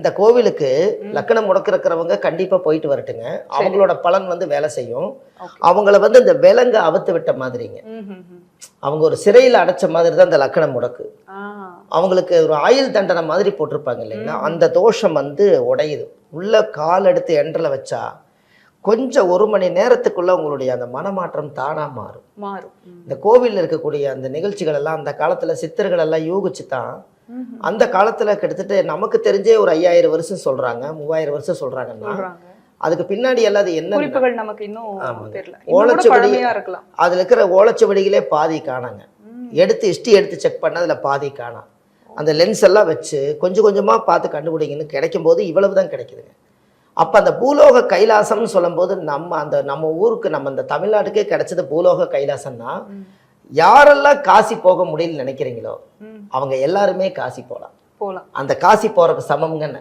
இந்த கோவிலுக்கு லக்கணம் முடக்கிறவங்க கண்டிப்பா போயிட்டு வரட்டுங்க. அவங்களோட பலன் வந்து வேலை செய்யும். அவங்கள வந்து இந்த விலங்க அவுத்து விட்ட மாதிரிங்க. அவங்க ஒரு சிறையில் அடைச்ச மாதிரி தான் இந்த லக்கணம் முடக்கு. அவங்களுக்கு ஒரு ஆயுள் தண்டனை மாதிரி போட்டிருப்பாங்க இல்லைங்களா? அந்த தோஷம் வந்து உடையுது. உள்ள கால் எடுத்து எண்டில் வச்சா கொஞ்சம் ஒரு மணி நேரத்துக்குள்ள உங்களுடைய அந்த மனமாற்றம் தானா மாறும். மாறும். இந்த கோவிலில் இருக்கக்கூடிய அந்த நிகழ்ச்சிகள் எல்லாம் அந்த காலத்துல சித்தர்கள் எல்லாம் யூகிச்சு தான். அந்த காலத்துல கிட்டத்தட்ட நமக்கு தெரிஞ்சே ஒரு ஐயாயிரம் வருஷம் சொல்றாங்க மூவாயிரம் வருஷம் சொல்றாங்கன்னா சொல்றாங்க. அதுக்கு பின்னாடி எல்லாம் அது என்ன குறிப்புகள் நமக்கு இன்னும். தெரியல. ஓலைச்சுவடி- அதுல இருக்கிற ஓலைச்சுவடிகளே பாதி காணாங்க. எடுத்து ஹிஸ்ட்ரி எடுத்து செக் பண்ண அதில் பாதி காணாம் அந்த லென்ஸ் எல்லாம் வச்சு கொஞ்சம் கொஞ்சமாக பார்த்து கண்டுபிடிங்கன்னு கிடைக்கும் போது இவ்வளவு தான் கிடைக்குதுங்க. அப்போ அந்த பூலோக கைலாசம்னு சொல்லும்போது நம்ம அந்த நம்ம ஊருக்கு நம்ம இந்த தமிழ்நாட்டுக்கே கிடைச்சது பூலோக கைலாசம்னா. யாரெல்லாம் காசி போக முடியலன்னு நினைக்கிறீங்களோ. அவங்க எல்லாருமே காசி போகலாம் போலாம் அந்த காசி போறதுக்கு சமம்ங்கன்னு